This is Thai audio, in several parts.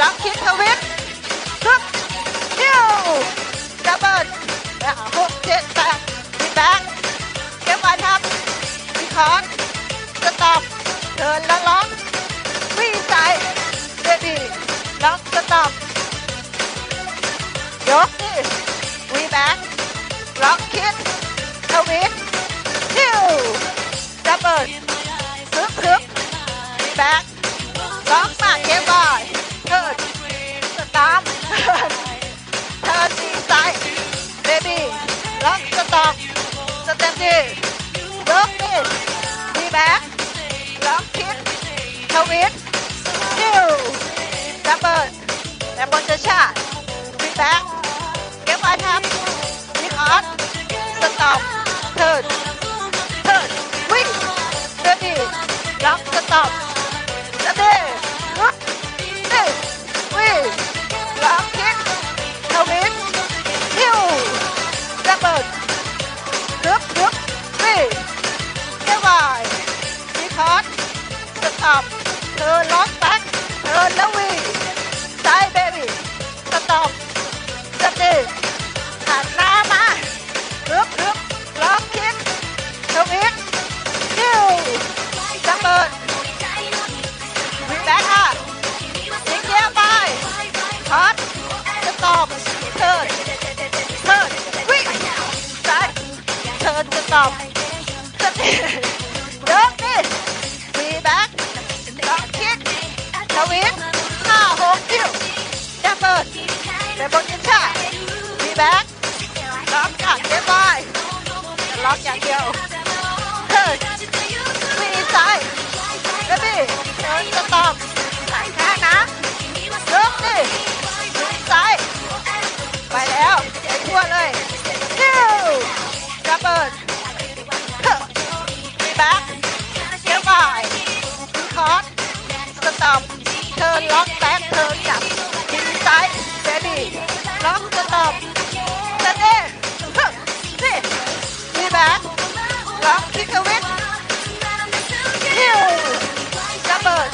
ล็อกคิดทวิตฮึบฮิวดับเบิลแล้วหกเจ็ดแปดมีแบ็คเก็บไว้ครับมีคอนสต็อปเดินแล้วล็อกวิ่งใส่เบบี้ล็อกสต็อปยกนี่วีแบ็คล็อกคิดทวิตฮิวดับเบิลฮึบฮึบมีแบ็คล็อกมาเก็บไว้ อปเธอล็อกแบ็คเธอล้ววิ่งไซเบบี้สต็อปจะดีหันหน้ามาฮึบฮึบล็อกคิกทวินฮิวดับเบิลวิ่งแบ็คค่ะยิงเกียร์ไปคอร์สจะตอบเทิร์นเทิร์นวิ่งซ้ายเทิร์นจะตอบสตี ค่ะ มีแบ็คล็อกขาดเก็บไว้ล็อกอย่างเดียว มีแบ็คล็อกคิกวิทฮิวดับเบิล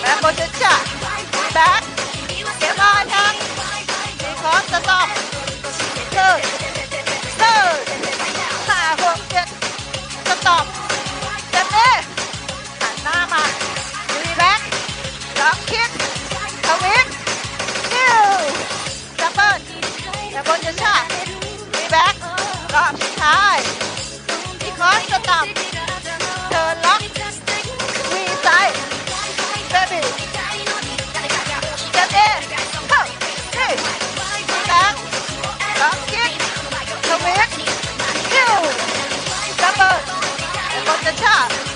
แบ็คบนจะจ่าแบ็คเก็บไว้ครับมีคอร์สสต็อปเทิร์นเทิร์นห้าหกเจ็ดสต็อปเต็มเอหันหน้ามามีแบ็คล็อกคิกทวินฮิวดับเบิลแบ็คบนจะจ่ามีแบ็ครอบ the top.